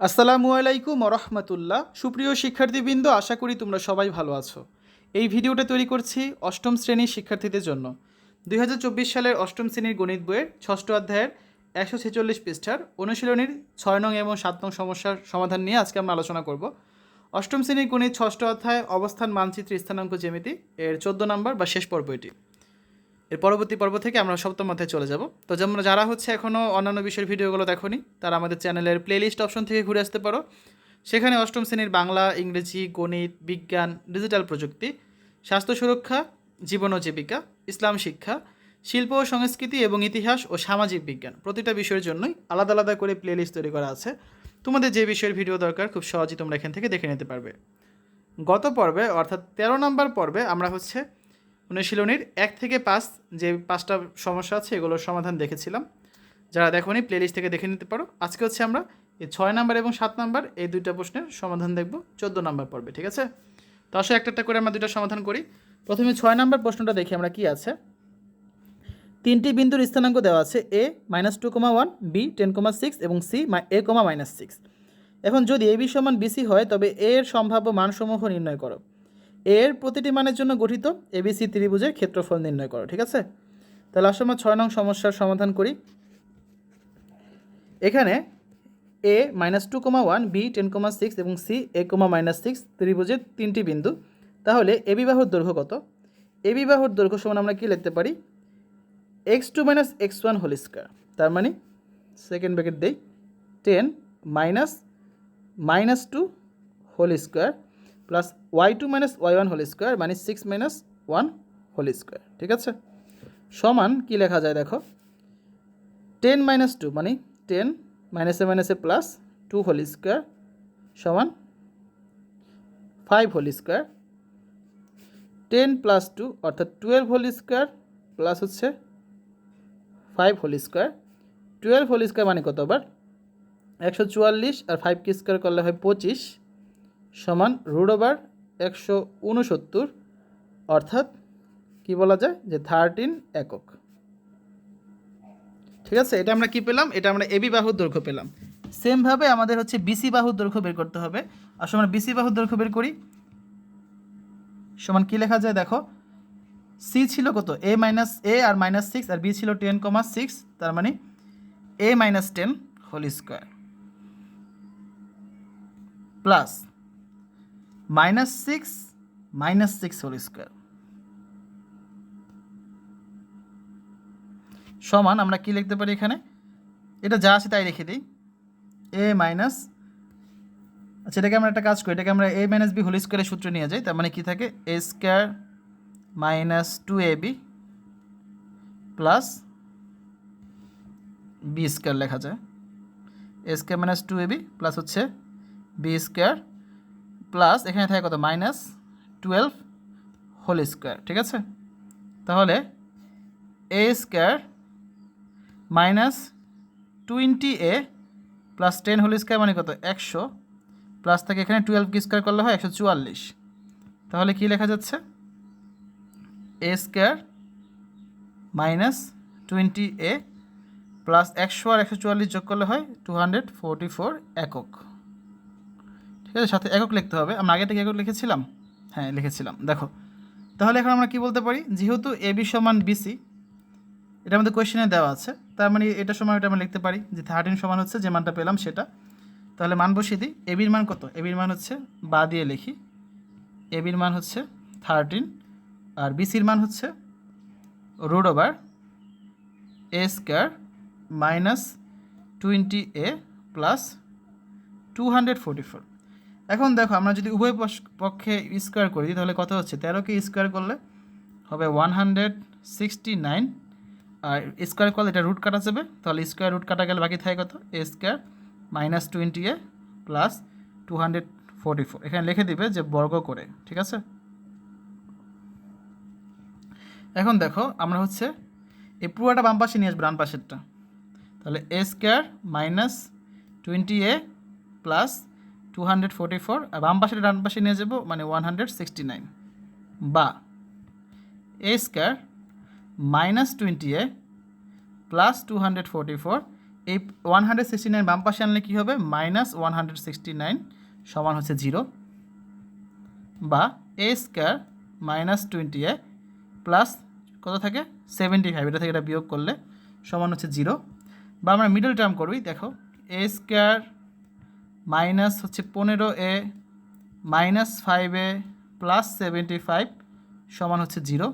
আসসালামু আলাইকুম রহমতুল্লাহ। সুপ্রিয় শিক্ষার্থীবৃন্দ, আশা করি তোমরা সবাই ভালো আছো। এই ভিডিওটা তৈরি করছি অষ্টম শ্রেণির শিক্ষার্থীদের জন্য। দু হাজার চব্বিশ সালের অষ্টম শ্রেণির গণিত বইয়ের ষষ্ঠ অধ্যায়ের একশো ছেচল্লিশ পৃষ্ঠার অনুশীলনীর ছয় নং এবং সাত নং সমস্যার সমাধান নিয়ে আজকে আমরা আলোচনা করব। অষ্টম শ্রেণির গণিত ষষ্ঠ অধ্যায় অবস্থান, মানচিত্র, স্থানাঙ্ক, জ্যামিতি এর চোদ্দ নম্বর বা শেষ পর্ব এটি। এর পরবর্তী পর্ব থেকে আমরা সপ্তম অধ্যায়ে চলে যাব। তো যেমন যারা হচ্ছে এখনও অন্যান্য বিষয়ের ভিডিওগুলো দেখোনি, তারা আমাদের চ্যানেলের প্লেলিস্ট অপশন থেকে ঘুরে আসতে পারো। সেখানে অষ্টম শ্রেণির বাংলা, ইংরেজি, গণিত, বিজ্ঞান ডিজিটাল প্রযুক্তি, স্বাস্থ্য সুরক্ষা, জীবন ও জীবিকা, ইসলাম শিক্ষা, শিল্প ও সংস্কৃতি এবং ইতিহাস ও সামাজিক বিজ্ঞান প্রতিটা বিষয়ের জন্যই আলাদা আলাদা করে প্লেলিস্ট তৈরি করা আছে। তোমাদের যে বিষয়ের ভিডিও দরকার, খুব সহজেই তোমরা এখান থেকে দেখে নিতে পারবে। গত পর্বে, অর্থাৎ তেরো নম্বর পর্বে, আমরা হচ্ছে অনুশীলনীর এক থেকে পাঁচ যে পাঁচটা সমস্যা আছে, এগুলোর সমাধান দেখেছিলাম। যারা দেখোনি প্লেলিস্ট থেকে দেখে নিতে পারো। আজকে হচ্ছে আমরা এই ছয় নাম্বার এবং সাত নাম্বার এই দুইটা প্রশ্নের সমাধান দেখব। চোদ্দ নাম্বার পর্বে, ঠিক আছে? তো আসলে একটা একটা করে আমরা দুইটা সমাধান করি। প্রথমে ছয় নাম্বার প্রশ্নটা দেখি আমরা কি আছে। তিনটি বিন্দুর স্থানাঙ্ক দেওয়া আছে A minus two comma one B ten comma six এবং C A comma minus six এখন যদি এ বি সমান বিসি হয়, তবে এর সম্ভাব্য মানসমূহ নির্ণয় করো। এর প্রতিটি মানের জন্য গঠিত এবিসি ত্রিভুজের ক্ষেত্রফল নির্ণয় করো, ঠিক আছে? তাহলে আসলে আমরা ছয় নং সমস্যার সমাধান করি। এখানে A minus two comma one B ten comma six এবং C A comma minus six ত্রিভুজের তিনটি বিন্দু। তাহলে এ বিবাহর দৈর্ঘ্য কত? এ বিবাহর দৈর্ঘ্য সমান আমরা কী লিখতে পারি? X two minus x one whole square তার মানে সেকেন্ড ব্র্যাকেট দেই ten minus minus two whole square plus y two minus y one whole square মানে six minus one whole square ঠিক আছে? সমান কী লেখা যায় দেখো? টেন মাইনাস টু মানে টেন মাইনাসে মাইনাসে প্লাস টু হোল স্কোয়ার সমান five whole square ten plus two অর্থাৎ টুয়েলভ হোল স্কোয়ার প্লাস হচ্ছে five whole square twelve whole square মানে কত আবার একশো চুয়াল্লিশ আর ফাইভ কি স্কোয়ার করলে হয় পঁচিশ। সমান রুট ওভার একশো উনসত্তর অর্থাৎ কি বলা যায়? যে থার্টিন একক। ঠিক আছে? এটা আমরা কি পেলাম? এটা আমরা এবি বাহুর দৈর্ঘ্য পেলাম। সেমভাবে আমাদের হচ্ছে বিসি বাহুর দৈর্ঘ্য বের করতে হবে। আর আমরা বিসি বাহুর দৈর্ঘ্য বের করি। সমান কি লেখা যায়? দেখো। সি ছিল কত? এ মাইনাস এ আর মাইনাস সিক্স আর বি ছিল টেন কমা সিক্স তার মানে A minus ten whole square plus minus six minus six whole square. সমান, আমরা কি লিখতে পারি এখানে? এটা যা আছে তাই রেখে দিই। এ মাইনাস আচ্ছা এটাকে আমরা একটা কাজ করি, এটাকে আমরা এ মাইনাস বি হোল স্কোয়ারের সূত্রে নিয়ে যাই, তার মানে কি থাকে? A square minus two A B plus B square লেখা যায়। A square minus two A B plus হচ্ছে বি স্কোয়ার প্লাস এখানে থাকে কত? মাইনাস টুয়েলভ হোল স্কোয়ার, ঠিক আছে? তাহলে A square minus twenty A plus ten whole square মানে কত? একশো প্লাস থেকে এখানে টুয়েলভ স্কোয়ার করলে হয়? একশো চুয়াল্লিশ। তাহলে কী লেখা যাচ্ছে? A square minus twenty A plus একশো আর একশো চুয়াল্লিশ যোগ করলে হয় টু হান্ড্রেড ফোরটি ফোর একক। আছে সাথে একক লিখতে হবে। আমরা আগে থেকে একক লিখেছিলাম? হ্যাঁ লিখেছিলাম। দেখো। তাহলে এখন আমরা কি বলতে পারি? যেহেতু এ বি সমান বিসি এটা আমাদের কোয়েশ্চেনে দেওয়া আছে, তার মানে এটা সময় এটা আমরা লিখতে পারি, যে থার্টিন সমান হচ্ছে যে মানটা পেলাম সেটা। তাহলে মান বসিয়ে দিই। এবির মান কত? এবির মান হচ্ছে বা দিয়ে লিখি। এবির মান হচ্ছে থার্টিন আর বিসির মান হচ্ছে root over A square minus twenty A plus two hundred forty four এখন দেখো, আমরা যদি উভয় পক্ষে স্কোয়ার করি, তাহলে কত হচ্ছে? তেরোকে স্কোয়ার করলে হবে ওয়ান হান্ড্রেড সিক্সটি নাইন আর স্কোয়ার করলে এটা রুট কাটা যাবে, তাহলে স্কোয়ার রুট কাটা গেলে বাকি থাকে কত? A square minus twenty A plus two hundred forty four এখানে লিখে দিবে যে বর্গ করে, ঠিক আছে? এখন দেখো, আমরা হচ্ছে এই পুরোটা বাম পাশে নিয়ে আসব, ডান পাশেরটা। তাহলে A square minus twenty A plus two hundred forty four বাম পাশে ডান পাশে নিয়ে যাব মানে ওয়ান হান্ড্রেড সিক্সটি নাইন বা A square minus twenty A plus two hundred forty four এই ওয়ান হান্ড্রেড সিক্সটি নাইন বাম পাশে আনলে কী হবে? Minus one hundred sixty nine সমান হচ্ছে জিরো বা A square minus twenty A plus কত থাকে? সেভেন্টি ফাইভ এটা থেকে এটা বিয়োগ করলে সমান হচ্ছে জিরো বা আমরা মিডল টার্ম করবি, দেখো এ স্কোয়ার মাইনাস হচ্ছে পনেরো A, minus five A plus seventy five সমান হচ্ছে জিরো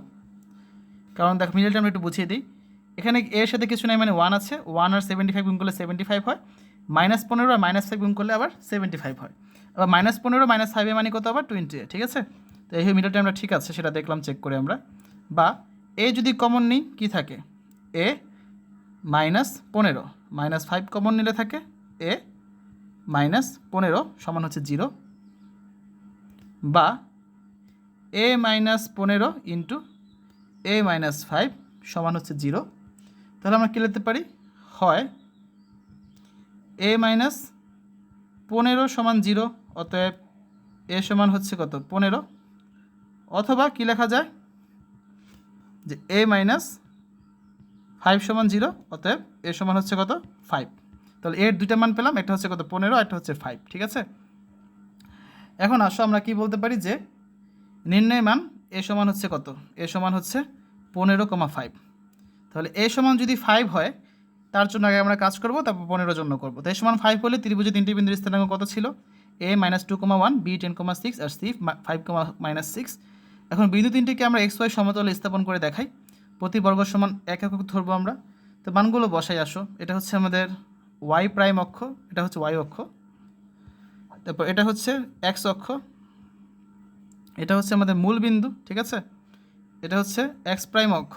কারণ দেখো মিডল টার্ম একটু বুঝিয়ে দিই। এখানে এর সাথে কিছু নাই মানে ওয়ান আছে। ওয়ান আর সেভেন্টি ফাইভ গুণ করলে সেভেন্টি ফাইভ হয়। মাইনাস পনেরো আর মাইনাস ফাইভ গুণ করলে আবার সেভেন্টি ফাইভ হয়। আবার মাইনাস পনেরো, মাইনাস ফাইভে মানে কত? আবার টোয়েন্টি ঠিক আছে? তো এই মিডল টার্মটা ঠিক আছে, সেটা দেখলাম চেক করে আমরা। বা এ যদি কমন নিই, কী থাকে? এ মাইনাস পনেরো, মাইনাস ফাইভ কমন নিলে থাকে। এ মাইনাস পনেরো সমান হচ্ছে জিরো বা এ মাইনাস পনেরো ইন্টু এ মাইনাস ফাইভ সমান হচ্ছে জিরো। তাহলে আমরা কী লিখতে পারি? হয় এ মাইনাস পনেরো সমান জিরো, অতএব এ সমান হচ্ছে কত? পনেরো। অথবা কী লেখা যায়? যে এ মাইনাস ফাইভ সমান জিরো, অতএব এ সমান হচ্ছে কত? ফাইভ। তাহলে এর দুইটা মান পেলাম, একটা হচ্ছে কত? পনেরো, একটা হচ্ছে ফাইভ ঠিক আছে? এখন আসো, আমরা কি বলতে পারি যে নির্ণয় মান এ সমান হচ্ছে কত? এ সমান হচ্ছে পনেরো কমা ফাইভ তাহলে এ সমান যদি ফাইভ হয়, তার জন্য আগে আমরা কাজ করব, তারপর পনেরো জন্য করব। তো এ সমান ফাইভ হলে ত্রিভুজে তিনটি বিন্দুর স্থানাঙ্ক কত ছিল? A minus two comma one B ten comma six R C five comma minus six এখন বিন্দু তিনটিকে আমরা এক্স ওয়াই সমতলে স্থাপন করে দেখাই। প্রতি বর্গ সমান এক একক ধরবো আমরা। তো মানগুলো বসাই, আসো। এটা হচ্ছে আমাদের ওয়াই প্রাইম অক্ষ, এটা হচ্ছে ওয়াই অক্ষ। তারপর এটা হচ্ছে এক্স অক্ষ। এটা হচ্ছে আমাদের মূল বিন্দু, ঠিক আছে? এটা হচ্ছে এক্স প্রাইম অক্ষ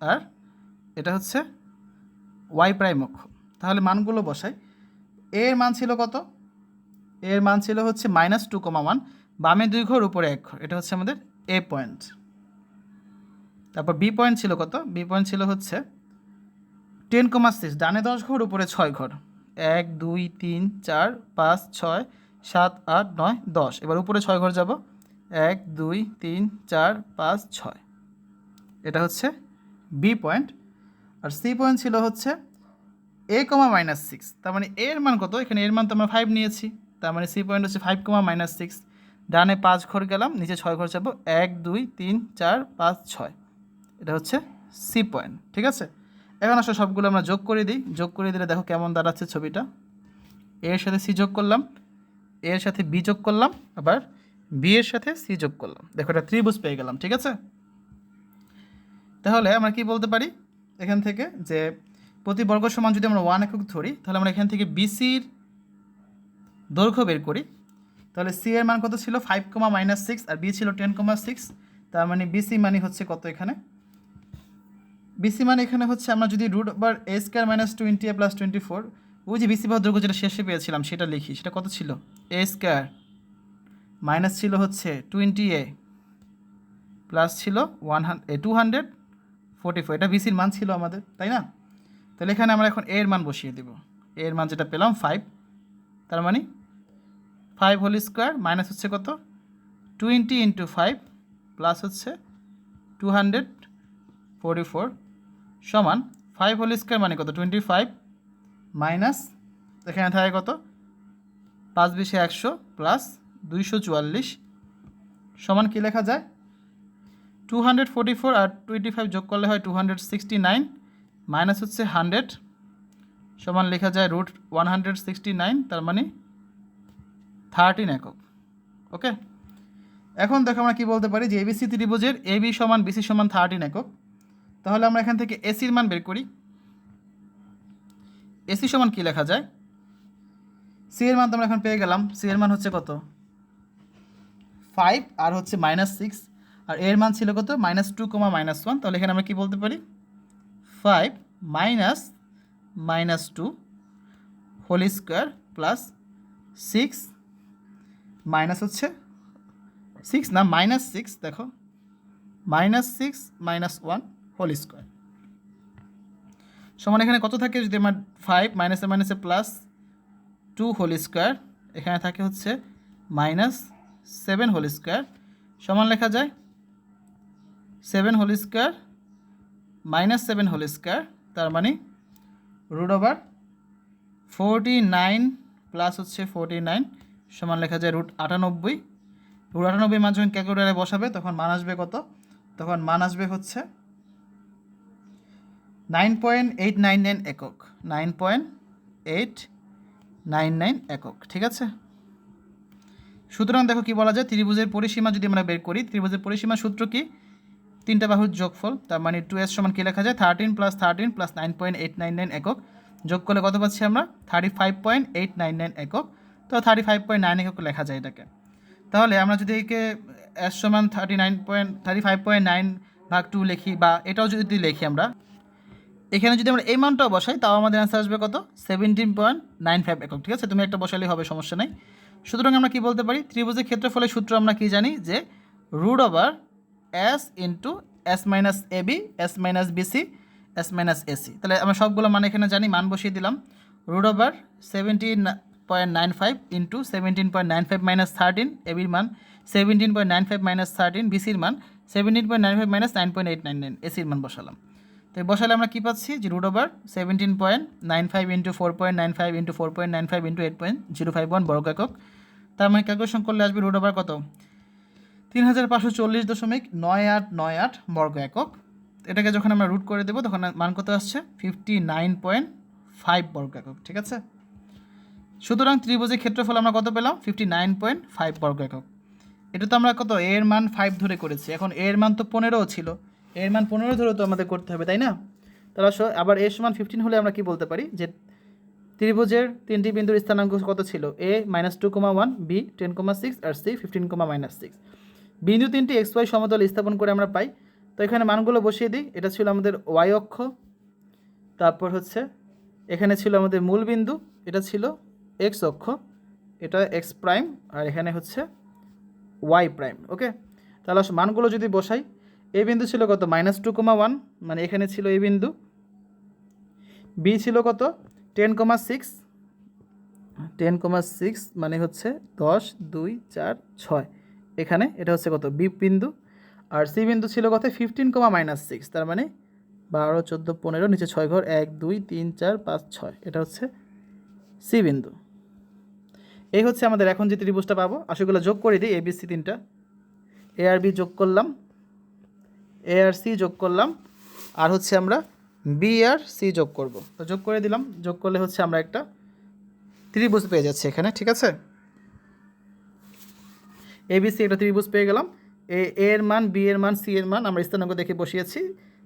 আর এটা হচ্ছে ওয়াই প্রাইম অক্ষ। তাহলে মানগুলো বসাই। এর মান ছিল কত? এর মান ছিল হচ্ছে মাইনাস টু কমা ওয়ান বামে দুই ঘর, উপরে এক ঘর। এটা হচ্ছে আমাদের এ পয়েন্ট তারপর বি পয়েন্ট ছিল কত? বি পয়েন্ট ছিল হচ্ছে টেন কমা সিক্স, ডানে দশ ঘর, উপরে ছয় ঘর। এক, দুই, তিন, চার, পাঁচ, ছয়, সাত, আট, নয়, দশ। এবার উপরে ছয় ঘর যাব। এক, দুই, তিন, চার, পাঁচ, ছয়। এটা হচ্ছে বি পয়েন্ট। আর সি পয়েন্ট ছিল হচ্ছে এ কমা মাইনাস সিক্স। তার মানে এর মান কত? এখানে এর মান তো আমরা ফাইভ নিয়েছি। তার মানে সি পয়েন্ট হচ্ছে ফাইভ কমা মাইনাস সিক্স। ডানে পাঁচ ঘর গেলাম, নিচে ছয় ঘর যাব। এক, দুই, তিন, চার, পাঁচ, ছয়। এটা হচ্ছে সি পয়েন্ট, ঠিক আছে? এখন আসলে সবগুলো আমরা যোগ করে দিই। যোগ করে দিলে দেখো কেমন দাঁড়াচ্ছে ছবিটা। এর সাথে সি যোগ করলাম। এর সাথে বি যোগ করলাম। আবার বি এর সাথে সি যোগ করলাম। দেখো এটা ত্রিভুজ পেয়ে গেলাম, ঠিক আছে? তাহলে আমরা কি বলতে পারি? এখান থেকে যে প্রতি বর্গ সমান যদি আমরা ওয়ান একক ধরি, তাহলে আমরা এখান থেকে বিসির দৈর্ঘ্য বের করি। তাহলে সি এর মান কত ছিল? ফাইভ কমা মাইনাস সিক্স আর বি ছিল টেন কমা সিক্স তার মানে বিসি মানে হচ্ছে কত এখানে? বিসি মানে এখানে হচ্ছে আমরা যদি root over A square minus twenty A plus twenty four ওই যে বিসি দৈর্ঘ্য যেটা শেষে পেয়েছিলাম, সেটা লিখি, সেটা কত ছিল? এ স্কোয়ার মাইনাস ছিল হচ্ছে টোয়েন্টি এ প্লাস ছিল one hundred two hundred forty four এটা বিসির মান ছিল আমাদের, তাই না? তাহলে এখানে আমরা এখন এর মান বসিয়ে দেব। এর মান যেটা পেলাম ফাইভ তার মানে ফাইভ হোল স্কোয়ার মাইনাস হচ্ছে কত? টোয়েন্টি ইন্টু ফাইভ প্লাস হচ্ছে টু হান্ড্রেড ফোরটি ফোর সমান ফাইভ হোল স্কোয়ার মানে কত? টোয়েন্টি ফাইভ মাইনাস এখানে থাকে কত? পাঁচ বিশে একশো প্লাস দুইশো চুয়াল্লিশ সমান কী লেখা যায়? টু হান্ড্রেড ফোর্টি ফোর আর টোয়েন্টি ফাইভ যোগ করলে হয় two hundred sixty nine minus হচ্ছে হান্ড্রেড সমান লেখা যায় root one hundred sixty nine তার মানে থার্টিন একক ওকে এখন দেখো আমরা কী বলতে পারি যে এবিসি ত্রিভুজের এবি সমান বিসি সমান থার্টিন একক। তাহলে আমরা এখান থেকে এসির মান বের করি। এসি সমান কী লেখা যায়? সি এর মান তো আমরা এখন পেয়ে গেলাম। সি এর মান হচ্ছে কত? ফাইভ আর হচ্ছে মাইনাস সিক্স আর এর মান ছিল কত? Minus two comma minus one তাহলে এখানে আমরা কী বলতে পারি? Five minus minus two whole square plus six minus হচ্ছে সিক্স না মাইনাস সিক্স দেখো। Minus six minus one whole square. সমান এখানে কত থাকে? যদি আমার ফাইভ মাইনাসে মাইনাসে প্লাস টু হোল স্কোয়ার এখানে থাকে হচ্ছে মাইনাস সেভেন হোল স্কোয়ার সমান লেখা যায় seven whole square minus seven whole square তার মানে root over forty nine plus হচ্ছে ফোরটি নাইন সমান লেখা যায় রুট আটানব্বই। রুট আটানব্বই মান যখন ক্যালকুলেটারে বসাবে, তখন মান আসবে কত? তখন মান আসবে হচ্ছে nine point eight nine nine একক। Nine point eight nine nine একক, ঠিক আছে? সুতরাং দেখো কি বলা যায়, ত্রিভুজের পরিসীমা যদি আমরা বের করি, ত্রিভুজের পরিসীমা সূত্র কি? তিনটা বাহুর যোগফল, তার মানে টু এস সমান কী লেখা যায়? Thirteen plus thirteen plus nine point eight nine nine একক। যোগ করলে কত পাচ্ছি আমরা? Thirty five point eight nine nine একক। তো থার্টি ফাইভ পয়েন্ট নাইন একক লেখা যায় এটাকে। তাহলে আমরা যদি একে এস সমান thirty nine point thirty five point nine ভাগ টু লিখি, বা এটাও যদি লিখি আমরা এখানে যদি আমরা এই মানটাও বসাই, তাও আমাদের অ্যান্সার আসবে কত? সেভেন্টিন পয়েন্ট নাইন ফাইভ একক, ঠিক আছে? তুমি একটা বসালেই হবে, সমস্যা নেই। সুতরাং আমরা কি বলতে পারি? ত্রিভুজের ক্ষেত্রফলের সূত্র আমরা কি জানি? যে root over S into S minus A B S minus BC S minus AC তাহলে আমরা সবগুলো মান এখানে জানি, মান বসিয়ে দিলাম। Root over seventeen point nine five into seventeen point nine five minus thirteen এবির মান। Seventeen point nine five minus thirteen বিসির মান। Seventeen point nine five minus nine point eight nine nine এসির মান বসালাম। তো বসালে আমরা কী পাচ্ছি? যে root over seventeen point nine five into four point nine five into four point nine five into eight point zero five one বর্গ একক। তার মানে ক্যালকুলেশন করলে আসবে রুট ওভার কত? তিন হাজার পাঁচশো চল্লিশ দশমিক নয় আট নয় আট বর্গ একক। এটাকে যখন আমরা রুট করে দেবো, তখন মান কত আসছে? ফিফটি নাইন পয়েন্ট ফাইভ বর্গ একক, ঠিক আছে? সুতরাং ত্রিভুজের ক্ষেত্রফল আমরা কত পেলাম? ফিফটি নাইন পয়েন্ট ফাইভ বর্গ একক। এটা তো আমরা কত? এর মান ফাইভ ধরে করেছি। এখন এর মান তো পনেরোও ছিল। এর মান পনেরো ধরে তো আমাদের করতে হবে, তাই না? তাহলে আবার এর সমান ফিফটিন হলে আমরা কি বলতে পারি? যে ত্রিভুজের তিনটি বিন্দুর স্থানাঙ্ক কত ছিল? A minus two comma one B ten comma six R C fifteen comma minus six বিন্দু তিনটি এক্স ওয়াই সমতল স্থাপন করে আমরা পাই। তো এখানে মানগুলো বসিয়ে দিই। এটা ছিল আমাদের ওয়াই অক্ষ। তারপর হচ্ছে, এখানে ছিল আমাদের মূল বিন্দু। এটা ছিল এক্স অক্ষ। এটা এক্স প্রাইম আর এখানে হচ্ছে ওয়াই প্রাইম ওকে তাহলে মানগুলো যদি বসাই এ বিন্দু ছিল কত? মাইনাস টু কমা ওয়ান মানে এখানে ছিল এই বিন্দু। বি ছিল কত? Ten comma six ten comma six মানে হচ্ছে দশ, দুই, চার, ছয়। এখানে এটা হচ্ছে কত? বি বিন্দু। আর সি বিন্দু ছিল কত? ফিফটিন কমা মাইনাস সিক্স তার মানে বারো, চোদ্দ, পনেরো, নিচে ছয় ঘর, এক, দুই, তিন, চার, পাঁচ, ছয়। এটা হচ্ছে সি বিন্দু। এই হচ্ছে আমাদের এখন যে ত্রিভুজটা পাবো। আশাগুলো যোগ করে দিই এবিসি তিনটা। এ আর বি যোগ করলাম। এ আর সি যোগ করলাম, আর হচ্ছে আমরা বি আর সি যোগ করব। তো যোগ করে দিলাম, যোগ করলে হচ্ছে আমরা একটা ত্রিভুজ পেয়ে যাচ্ছি এখানে, ঠিক আছে? এবিসি একটা ত্রিভুজ পেয়ে গেলাম। এ এর মান বি এর মান সি এর মান আমরা স্থানাঙ্ক দেখে বসিয়েছি।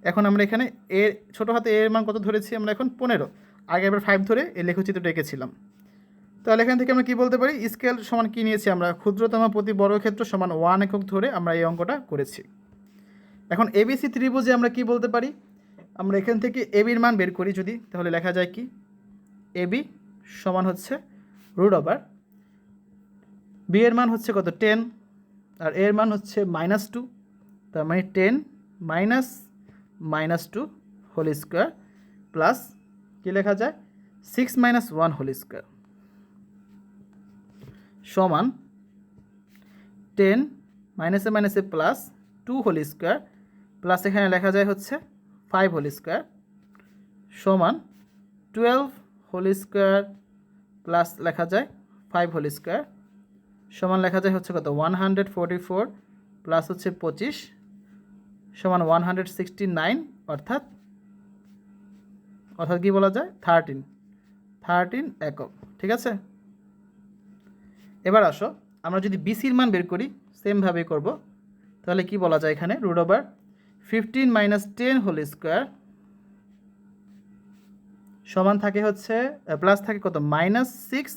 এখন আমরা এখানে এ ছোটো হাতে এর মান কত ধরেছি? আমরা এখন পনেরো। আগে এবার ফাইভ ধরে এই লেখচিত্রটা এঁকেছিলাম। তাহলে এখান থেকে আমরা কি বলতে পারি? স্কেল সমান কি নিয়েছি আমরা? ক্ষুদ্রতম প্রতি বর্গক্ষেত্র সমান ওয়ান একক ধরে আমরা এই অঙ্কটা করেছি। এখন এবিসি ত্রিভুজে আমরা কি বলতে পারি? আমরা এখান থেকে এবির মান বের করি যদি, তাহলে লেখা যায় কি? এবি সমান হচ্ছে রুট ওভার বি এর মান হচ্ছে কত? টেন আর এর মান হচ্ছে মাইনাস টু তার মানে ten minus minus two whole square plus কী লেখা যায়? Six minus one whole square সমান টেন মাইনাসে মাইনাসে plus two whole square plus এখানে লেখা যায় হচ্ছে ফাইভ হোল স্কোয়ার সমান টুয়েলভ হোল স্কোয়ার প্লাস লেখা যায় ফাইভ হোল স্কোয়ার সমান লেখা যায় হচ্ছে কত? One hundred forty four plus হচ্ছে পঁচিশ সমান ওয়ান হান্ড্রেড সিক্সটি নাইন অর্থাৎ অর্থাৎ কী বলা যায়? থার্টিন থার্টিন একক, ঠিক আছে? এবার আসো, আমরা যদি বিসির মান বের করি সেমভাবেই করব, তাহলে কি বলা যায় এখানে? Root over fifteen minus ten whole square সমান থাকে হচ্ছে প্লাস থাকে কত? মাইনাস সিক্স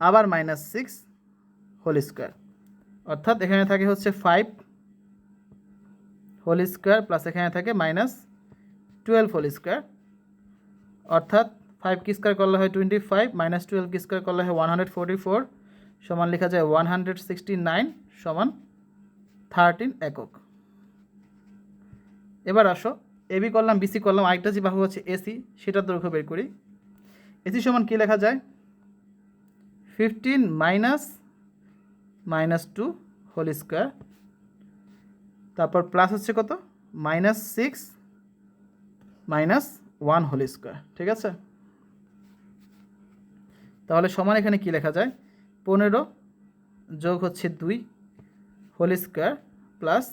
আবার মাইনাস সিক্স হোল স্কোয়ার অর্থাৎ এখানে থাকে হচ্ছে ফাইভ হোল স্কোয়ার প্লাস এখানে থাকে মাইনাস টুয়েলভ হোল স্কোয়ার অর্থাৎ ফাইভ কি স্কোয়ার করলে হয় টোয়েন্টি ফাইভ মাইনাস টুয়েলভ কি স্কোয়ার করলে হয় ওয়ান হান্ড্রেড ফোর্টি ফোর সমান লেখা যায় ওয়ান হান্ড্রেড সিক্সটি নাইন সমান থার্টিন একক। এবার আসো এবি করলাম বিসি করলাম, আরেকটা যে বাহু হচ্ছে এসি সেটার দৈর্ঘ্য বের করি। এসি সমান কী লেখা যায়? Fifteen minus minus two whole square তারপর প্লাস হচ্ছে কত? Minus six minus one whole square ঠিক আছে? তাহলে সমান এখানে কি লেখা যায়? পনেরো যোগ হচ্ছে দুই whole square plus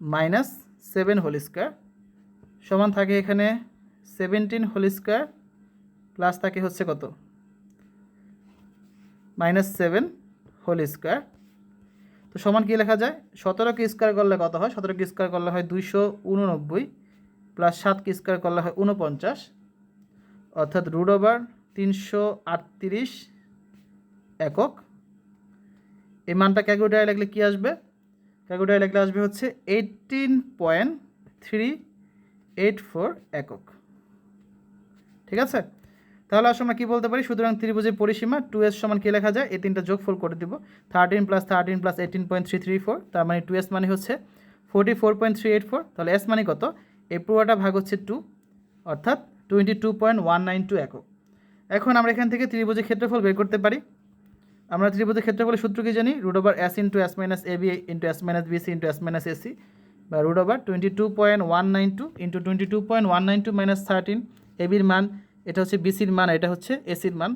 minus seven whole square. সমান থাকে এখানে সেভেন্টিন হোল স্কোয়ার প্লাস থাকে হচ্ছে কত? Minus seven whole square. তো সমান কী লেখা যায়? সতেরো সতেরোকে স্কোয়ার করলে কত হয়? সতেরো সতেরোকে স্কোয়ার করলে হয় দুইশো উননব্বই প্লাস সাতকে স্কোয়ার করলে হয় উনপঞ্চাশ অর্থাৎ রুট ওভার তিনশো আটত্রিশ একক। এই মানটা ক্যালকুলেটারে লিখলে কী আসবে? ক্যালকুলেটারে লিখলে আসবে হচ্ছে eighteen point three eight four একক। ঠিক আছে? তাহলে আসলে আমরা কী বলতে পারি? সুতরাং ত্রিভুজের পরিসীমা টু এস সমান কী লেখা যায়? এই তিনটা যোগফল করে দিব। Thirteen plus thirteen plus eighteen point three three four তার মানে টু এস মানে হচ্ছে forty four point three eight four তাহলে এস মানে কত? এই পুরোটা ভাগ হচ্ছে টু অর্থাৎ twenty two point one nine two একক। এখন আমরা এখান থেকে ত্রিভুজের ক্ষেত্রফল বের করতে পারি। আমরা ত্রিভুজের ক্ষেত্রফলের সূত্র কি জানি? Root over S into S minus A B into S minus BC into S minus AC বা root over twenty two point one nine two into twenty two point one nine two minus thirteen এবির মান, এটা হচ্ছে বিসির মান, এটা হচ্ছে এসির মান।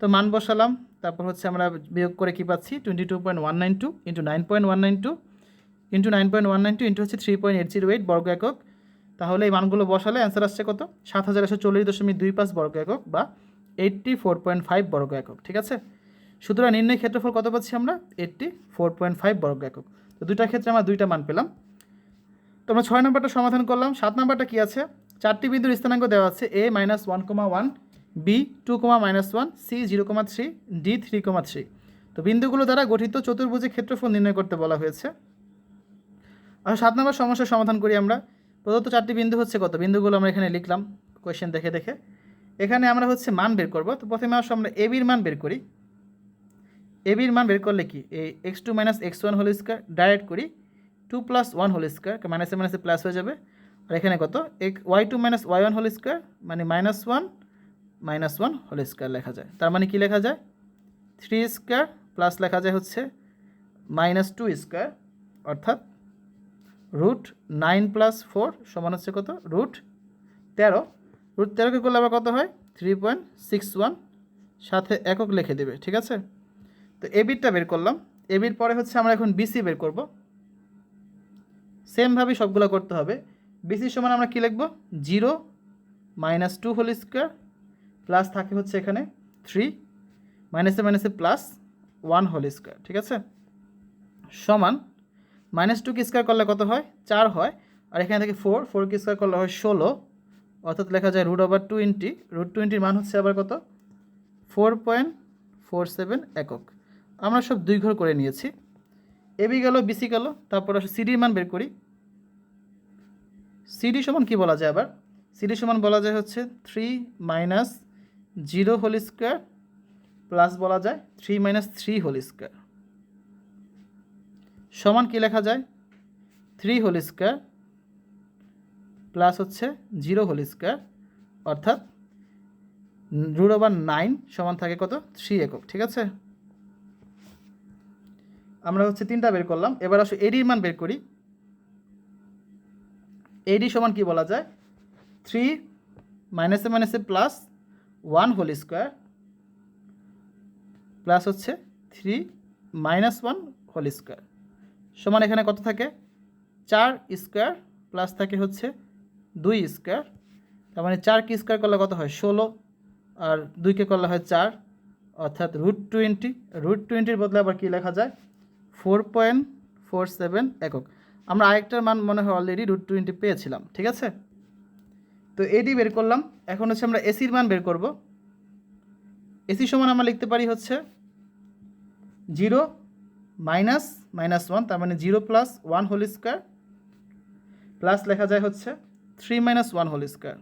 তো মান বসালাম, তারপর হচ্ছে আমরা বিয়োগ করে কী পাচ্ছি? Twenty two point one nine two into nine point one nine two into nine point one nine two into হচ্ছে three point eight zero eight বর্গ একক। তাহলে এই মানগুলো বসালে অ্যান্সার আসছে কত? সাত হাজার একশো চল্লিশ দশমিক দুই পাঁচ বর্গ একক বা এইট্টি ফোর পয়েন্ট ফাইভ বর্গ একক, ঠিক আছে? সুতরাং নির্ণয় ক্ষেত্রফল কত পাচ্ছি আমরা? এইট্টি ফোর পয়েন্ট ফাইভ বর্গ একক। তো দুইটা ক্ষেত্রে আমরা দুইটা মান পেলাম। তো আমরা ছয় নম্বরটা সমাধান করলাম। সাত নম্বরটা কী আছে? চারটি বিন্দুর স্থানাঙ্ক দেওয়া আছে A minus one comma one B two comma minus one C zero comma three D three comma three তো বিন্দুগুলো দ্বারা গঠিত চতুর্ভুজের ক্ষেত্রফল নির্ণয় করতে বলা হয়েছে। আর সাত নম্বর সমস্যার সমাধান করি আমরা। প্রদত্ত চারটি বিন্দু হচ্ছে কত? বিন্দুগুলো আমরা এখানে লিখলাম কোয়েশ্চেন দেখে দেখে। এখানে আমরা হচ্ছে মান বের করব। তো প্রথমে আসো আমরা এবির মান বের করি। এবির মান বের করলে কি? এই x two minus x one whole square direct করি two plus one whole square মাইনাসে মাইনাসে প্লাস হয়ে যাবে। আর এখানে কত? এক Y two minus Y one whole square মানে minus one minus one whole square লেখা যায়। তার মানে কি লেখা যায়? থ্রি স্কোয়ার প্লাস লেখা যায় হচ্ছে মাইনাস টু স্কোয়ার অর্থাৎ রুট নাইন প্লাস ফোর সমান হচ্ছে কত? রুট তেরো। রুট তেরোকে করলে আবার কত হয়? থ্রি পয়েন্ট সিক্স ওয়ান সাথে একক লিখে দেবে, ঠিক আছে? তো এবিরটা বের করলাম। এবির পরে হচ্ছে আমরা এখন বিসি বের করব। সেমভাবেই সবগুলো করতে হবে। বিসি সমান আমরা কী লিখব? Zero minus two whole square plus থাকে হচ্ছে এখানে থ্রি মাইনাসে মাইনাসে প্লাস ওয়ান হোল স্কোয়ার, ঠিক আছে? সমান মাইনাস টু কি স্কোয়ার করলে কত হয়? চার হয়। আর এখানে থেকে ফোর ফোর কি স্কোয়ার করলে হয় ষোলো। অর্থাৎ লেখা যায় রুট ওভার টোয়েন্টি রুট টোয়েন্টির মান হচ্ছে আবার কত? ফোর পয়েন্ট ফোর সেভেন একক। আমরা সব দুই ঘর করে নিয়েছি। এবি গেল বিসি গেল, তারপর আসলে সিডির মান বের করি। সিডি সমান কি বলা যায় আবার? সিডি সমান বলা যায় হচ্ছে three minus zero whole square plus বলা যায় three minus three whole square সমান কি লেখা যায়? থ্রি হোল স্কোয়ার প্লাস হচ্ছে জিরো হোল স্কোয়ার অর্থাৎ রুট ওভার নাইন সমান থাকে কত? থ্রি একক, ঠিক আছে? আমরা হচ্ছে তিনটা বের করলাম। এবার আসো এডির মান বের করি। এডি সমান কি বলা যায়? থ্রি মাইনাসে মাইনাসে plus one whole square plus হচ্ছে three minus one whole square সমান এখানে কত থাকে? চার স্কোয়ার প্লাস থাকে হচ্ছে দুই স্কোয়ার তার মানে চার কি স্কোয়ার করলে কত হয়? ষোলো। আর দুইকে করলে হয় চার। অর্থাৎ রুট টোয়েন্টি রুট টোয়েন্টির বদলে আবার কী লেখা যায়? ফোর পয়েন্ট ফোর সেভেন একক। আমরা আরেকটার মান মনে হয় অলরেডি রুট টোয়েন্টি পেয়েছিলাম, ঠিক আছে? তো এডি বের করলাম, এখন হচ্ছে আমরা এসির মান বের করব। এসি সমান আমরা লিখতে পারি হচ্ছে জিরো মাইনাস মাইনাস ওয়ান তার মানে zero plus one whole square plus লেখা যায় হচ্ছে three minus one whole square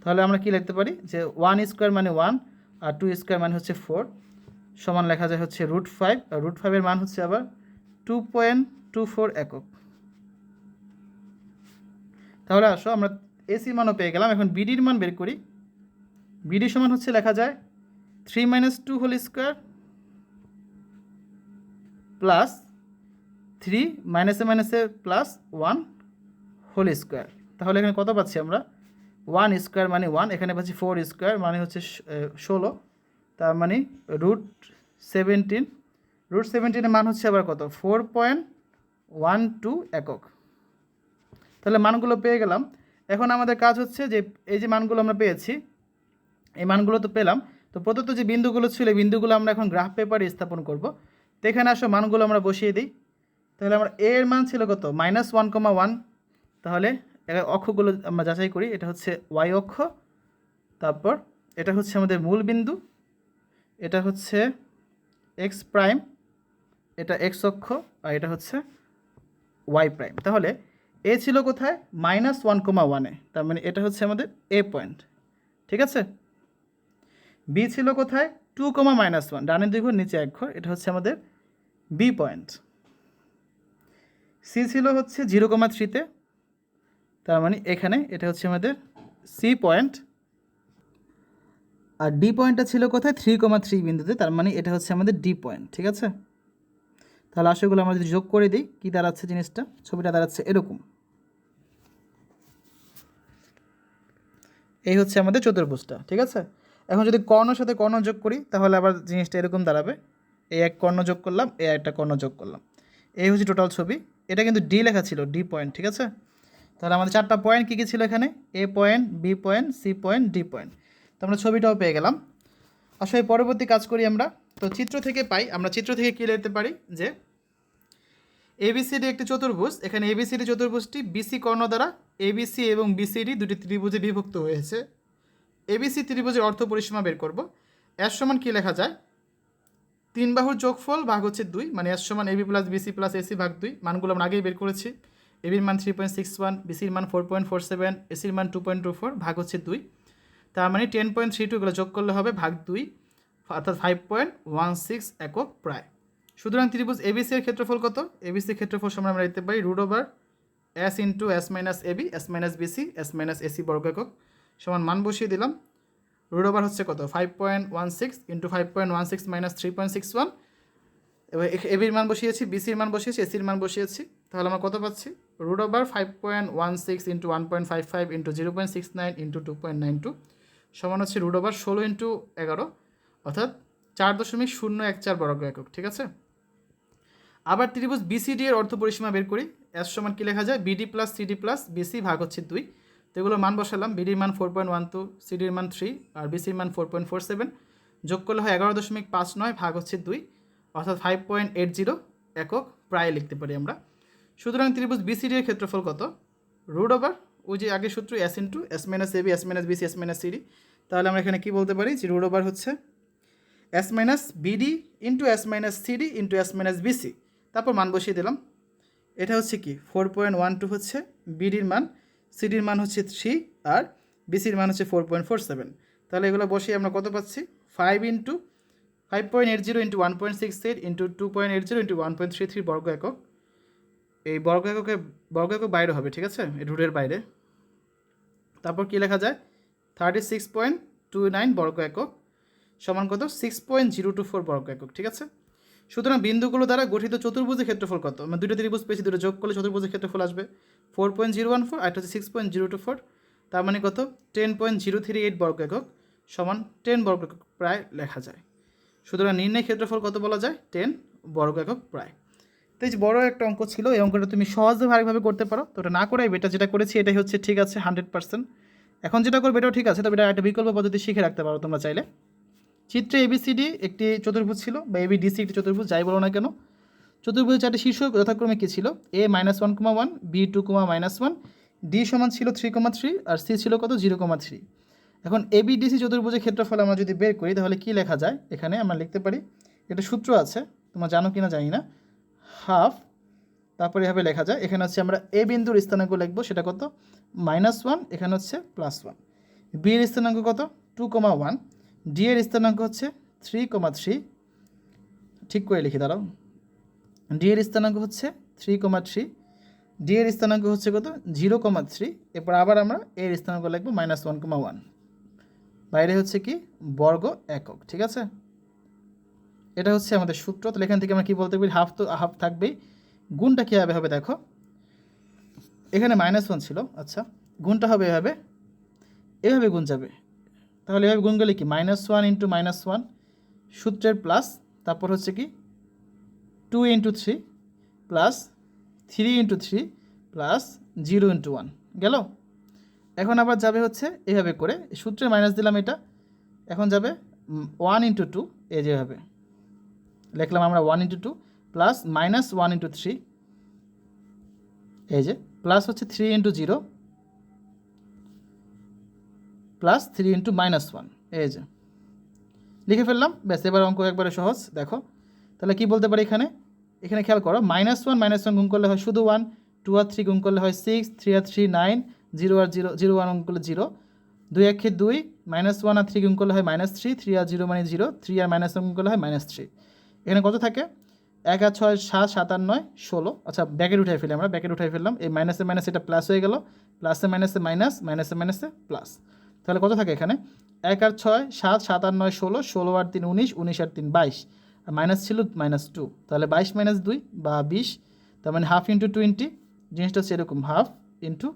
তাহলে আমরা কি লিখতে পারি? যে ওয়ান স্কোয়ার মানে ওয়ান আর টু স্কোয়ার মানে হচ্ছে ফোর সমান লেখা যায় হচ্ছে রুট ফাইভ রুট ফাইভের মান হচ্ছে আবার টু পয়েন্ট টু ফোর একক। তাহলে আসো, আমরা এসি মানও পেয়ে গেলাম। এখন বিডির মান বের করি। বিডি সমান হচ্ছে লেখা যায় three minus two whole square plus three মাইনাসে মাইনাসে প্লাস ওয়ান হোল স্কোয়ার তাহলে এখানে কত পাচ্ছি আমরা? ওয়ান স্কোয়ার মানে ওয়ান এখানে পাচ্ছি ফোর স্কোয়ার মানে হচ্ছে ষোলো। তার মানে রুট সেভেন্টিন রুট সেভেন্টিনের মান হচ্ছে আবার কত? ফোর পয়েন্ট ওয়ান টু একক। তাহলে মানগুলো পেয়ে গেলাম। এখন আমাদের কাজ হচ্ছে যে এই যে মানগুলো আমরা পেয়েছি, এই মানগুলো তো পেলাম। তো প্রদত্ত যে বিন্দুগুলো ছিল বিন্দুগুলো আমরা এখন গ্রাফ পেপারে স্থাপন করব। তো এখানে আসো, মানগুলো আমরা বসিয়ে দিই। তাহলে আমরা এ এর মান ছিল কত? মাইনাস ওয়ান কমা ওয়ান তাহলে অক্ষগুলো আমরা যাচাই করি। এটা হচ্ছে ওয়াই অক্ষ। তারপর এটা হচ্ছে আমাদের মূল বিন্দু। এটা হচ্ছে এক্স প্রাইম এটা এক্স অক্ষ আর এটা হচ্ছে ওয়াই প্রাইম তাহলে এ ছিল কোথায়? মাইনাস ওয়ান কমা ওয়ানে তার মানে এটা হচ্ছে আমাদের এ পয়েন্ট ঠিক আছে? বি ছিল কোথায়? টু কমা মাইনাস ওয়ান ডানের দুই ঘর নিচে এক ঘর। এটা হচ্ছে আমাদের বি পয়েন্ট সি ছিল হচ্ছে জিরো কমা থ্রিতে তার মানে এখানে এটা হচ্ছে আমাদের সি পয়েন্ট আর ডি পয়েন্টটা ছিল কোথায়? থ্রি কমা থ্রি বিন্দুতে, তার মানে এটা হচ্ছে আমাদের ডি পয়েন্ট ঠিক আছে? তাহলে আশাগুলো আমরা যদি যোগ করে দিই, কী দাঁড়াচ্ছে জিনিসটা? ছবিটা দাঁড়াচ্ছে এরকম। এই হচ্ছে আমাদের চতুর্ভুজটা, ঠিক আছে? এখন যদি কর্ণর সাথে কর্ণ যোগ করি, তাহলে আবার জিনিসটা এরকম দাঁড়াবে। এই এক কর্ণ যোগ করলাম, এই একটা কর্ণ যোগ করলাম। এই হচ্ছে টোটাল ছবি। এটা কিন্তু ডি লেখা ছিল ডি পয়েন্ট ঠিক আছে? তাহলে আমাদের চারটা পয়েন্ট কী কী ছিল এখানে? A point B point C point D point তো আমরা ছবিটাও পেয়ে গেলাম। আসলে পরবর্তী কাজ করি আমরা। তো চিত্র থেকে পাই, আমরা চিত্র থেকে কী লিখতে পারি? যে এবিসিডি একটি চতুর্ভুজ, এখানে এবিসিডি চতুর্ভুজটি বিসি কর্ণ দ্বারা এবিসি এবং বিসিডি দুটি ত্রিভুজে বিভক্ত হয়েছে। এবিসি ত্রিভুজের অর্থ পরিসীমা বের করব। এস সমান কী লেখা যায়? তিন বাহুর যোগফল ভাগ হচ্ছে দুই মানে এস সমান AB plus BC plus AC ভাগ দুই। মানগুলো আমরা আগেই বের করেছি। এবির মান থ্রি পয়েন্ট সিক্স ওয়ান বিসির মান ফোর পয়েন্ট ফোর সেভেন এসির মান টু পয়েন্ট টু ফোর ভাগ হচ্ছে দুই। তার মানে টেন পয়েন্ট থ্রি টু এগুলো যোগ করলে হবে ভাগ দুই, অর্থাৎ ফাইভ পয়েন্ট ওয়ান সিক্স একক প্রায়। সুতরাং ত্রিভুজ এবিসি এর ক্ষেত্রফল কত? এবিসির ক্ষেত্রফল সমান আমরা লিখতে পারি root over S into S minus AB S minus BC S minus AC বর্গ একক। সমান মান বসিয়ে দিলাম। রুট ওভার হচ্ছে কত? Five point one six into five point one six minus three point six one এবার এবির মান বসিয়েছি বিসির মান বসিয়েছি এসির মান বসিয়েছি। তাহলে আমরা কত পাচ্ছি? Root over five point one six into one point five five into zero point six nine into two point nine two সমান হচ্ছে রুট ওভার ষোলো ইন্টু এগারো, অর্থাৎ চার দশমিক শূন্য এক চার বর্গ একক, ঠিক আছে? আবার ত্রিভুজ বিসিডি এর অর্থ পরিসীমা বের করি এস সমান কী লেখা যায়? BD plus CD plus BC ভাগ হচ্ছে দুই। তো এগুলো মান বসালাম বিডির মান ফোর পয়েন্ট ওয়ান টু সিডির মান থ্রি আর বিসির মান ফোর পয়েন্ট ফোর সেভেন যোগ করলে হয় এগারো দশমিক পাঁচ নয় ভাগ হচ্ছে দুই, অর্থাৎ ফাইভ পয়েন্ট এইট জিরো একক, প্রায় লিখতে পারি আমরা। সুতরাং ত্রিভুজ বিসিডি এর ক্ষেত্রফল কত? রুট ওভার ওই যে আগের সূত্র S into S minus AB S minus BC S minus CD তাহলে আমরা এখানে কী বলতে পারি? যে রুট ওভার হচ্ছে S minus BD into S minus CD into S minus BC তারপর মান বসিয়ে দিলাম। এটা হচ্ছে কি? ফোর পয়েন্ট ওয়ান টু হচ্ছে বিডির মান সিডির মান হচ্ছে থ্রি আর বিসির মান হচ্ছে ফোর পয়েন্ট ফোর সেভেন তাহলে এগুলো বসিয়ে আমরা কত পাচ্ছি? Five into five point eight zero into one point six eight into two point eight zero into one point three three বর্গ একক। এই বর্গ এককে, বর্গ একক বাইরে হবে, ঠিক আছে? এই রুটের বাইরে। তারপর কী লেখা যায়? Thirty six point two nine বর্গ একক সমান কত? Six point zero two four বর্গ একক, ঠিক আছে? সুতরাং বিন্দুগুলো দ্বারা গঠিত চতুর্ভুজের ক্ষেত্রফল কত? মানে দুটো ত্রিভুজ পেয়েছি দুটো যোগ করলে চতুর্ভুজের ক্ষেত্রফল আসবে। Four point zero one four আর হচ্ছে six point zero two four তার মানে কত? Ten point zero three eight বর্গ একক সমান টেন বর্গ একক প্রায় লেখা যায়। সুতরাং নির্ণয় ক্ষেত্রফল কত বলা যায়? টেন বর্গ একক প্রায়। তো এই যে বড় একটা অঙ্ক ছিল, এই অঙ্কটা তুমি সহজে ভারীভাবে করতে পারো। তো ওটা না করাই এটা যেটা করেছি, এটাই হচ্ছে ঠিক আছে হান্ড্রেড পার্সেন্ট এখন যেটা করবে এটাও ঠিক আছে, তবে এটা একটা বিকল্প পদ্ধতি শিখে রাখতে পারো তোমরা চাইলে। চিত্রে এবিসিডি একটি চতুর্ভুজ ছিল, বা এবিডিসি একটি চতুর্ভুজ, যাই বলো না কেন। চতুর্ভুজের চারটি শীর্ষ যথাক্রমে কী ছিল? A minus one comma one B two comma minus one D সমান ছিল থ্রি কমা থ্রি আর সি ছিল কত? জিরো কমা থ্রি এখন এবিডিসি চতুর্ভুজের ক্ষেত্রফল আমরা যদি বের করি, তাহলে কী লেখা যায়? এখানে আমরা লিখতে পারি এটা সূত্র আছে, তোমরা জানো কি না জানি না। হাফ তারপরে এভাবে লেখা যায়। এখানে হচ্ছে আমরা এ বিন্দুর স্থানাঙ্ক লিখব, সেটা কত? মাইনাস ওয়ান এখানে হচ্ছে প্লাস ওয়ান বি এর স্থানাঙ্ক কত? টু কমা ওয়ান ডি এর স্থানাঙ্ক হচ্ছে থ্রি কমা থ্রি ঠিক করে লিখি দাঁড়াও। ডি এর স্থানাঙ্ক হচ্ছে থ্রি কমা থ্রি ডি এর স্থানাঙ্ক হচ্ছে কত? জিরো কমা থ্রি এরপর আবার আমরা এর স্থানাঙ্ক লিখব মাইনাস ওয়ান কমা ওয়ান বাইরে হচ্ছে কি? বর্গ একক, ঠিক আছে? এটা হচ্ছে আমাদের সূত্র। তাহলে এখান থেকে আমরা কী বলতে পারি? হাফ তো হাফ থাকবেই। গুণটা কীভাবে হবে? দেখো। এখানে মাইনাস ওয়ান ছিল। আচ্ছা গুণটা হবে এভাবে। এভাবে গুণ যাবে। তাহলে এভাবে গুণ গেলে কি? Minus one into minus one সূত্রের প্লাস তারপর হচ্ছে কি? Two into three plus three into three plus zero into one গেল? এখন আবার যাবে হচ্ছে এভাবে করে। সূত্রে মাইনাস দিলাম এটা। এখন যাবে ওয়ান ইন্টু টু এই যেভাবে লিখলাম আমরা one into two plus minus one into three এই যে প্লাস হচ্ছে three into zero plus three into minus one এই যে, লিখে ফেললাম, ব্যাস, এবার অঙ্ক একবারে সহজ, দেখো। তাহলে কি বলতে পারি এখানে? এখানে খেয়াল করো মাইনাস ওয়ান মাইনাস ওয়ান গুণ করলে হয় শুধু ওয়ান টু আর থ্রি গুণ করলে হয় সিক্স থ্রি আর থ্রি নাইন জিরো আর জিরো জিরো ওয়ান গুণ করলে জিরো দুই একে দুই মাইনাস ওয়ান আর থ্রি গুণ করলে হয় মাইনাস থ্রি থ্রি আর জিরো মানে জিরো থ্রি আর মাইনাস ওয়ান গুণ করলে হয় মাইনাস থ্রি এখানে কত থাকে? এক আর ছয়, সাত সাত আর নয় ষোলো। আচ্ছা ব্যাকেট উঠাই ফেলি আমরা ব্যাকেট উঠাই ফেললাম। এই মাইনাসে মাইনাস এটা প্লাস হয়ে গেল। প্লাসে মাইনাসে মাইনাস মাইনাসে মাইনাসে প্লাস তাহলে কত থাকে এখানে? এক আর ছয়, সাত সাত আর নয়, ষোলো ষোলো আর তিন, উনিশ উনিশ আর তিন, বাইশ। আর মাইনাস ছিল মাইনাস টু তাহলে বাইশ মাইনাস দুই বা বিশ, তার মানে হাফ ইন্টু টোয়েন্টি জিনিসটা হচ্ছে এরকম হাফ ইন্টু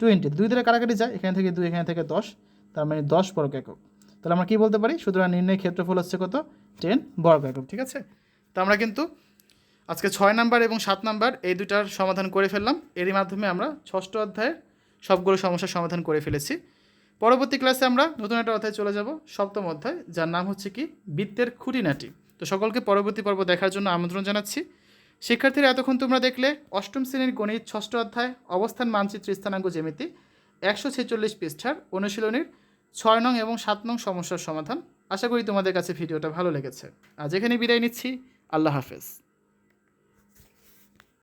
টোয়েন্টি দুই দ্বারা কারাকাটি যায়, এখানে থেকে দুই, এখানে থেকে দশ। তার মানে দশ বর্গ একক। তাহলে আমরা কী বলতে পারি? সুতরাং নির্ণয় ক্ষেত্রফল হচ্ছে কত? টেন বর্গ একক ঠিক আছে? তো আমরা কিন্তু আজকে ছয় নাম্বার এবং সাত নাম্বার এই দুটার সমাধান করে ফেললাম। এরই মাধ্যমে আমরা ষষ্ঠ অধ্যায়ের সবগুলো সমস্যার সমাধান করে ফেলেছি। পরবর্তী ক্লাসে আমরা নতুন একটা অধ্যায়ে চলে যাব, সপ্তম অধ্যায়, যার নাম হচ্ছে কি? বৃত্তের খুঁটিনাটি। তো সকলকে পরবর্তী পর্ব দেখার জন্য আমন্ত্রণ জানাচ্ছি। শিক্ষার্থীরা, এতক্ষণ তোমরা দেখলে অষ্টম শ্রেণির গণিত ষষ্ঠ অধ্যায়, অবস্থান, মানচিত্র, স্থানাঙ্ক, জ্যামিতি, একশো ছেচল্লিশ পৃষ্ঠার অনুশীলনীর ছয় নং এবং সাত নং সমস্যার সমাধান। আশা করি তোমাদের কাছে ভিডিওটা ভালো লেগেছে। আজ এখানে বিদায় নিচ্ছি। আল্লাহ হাফেজ।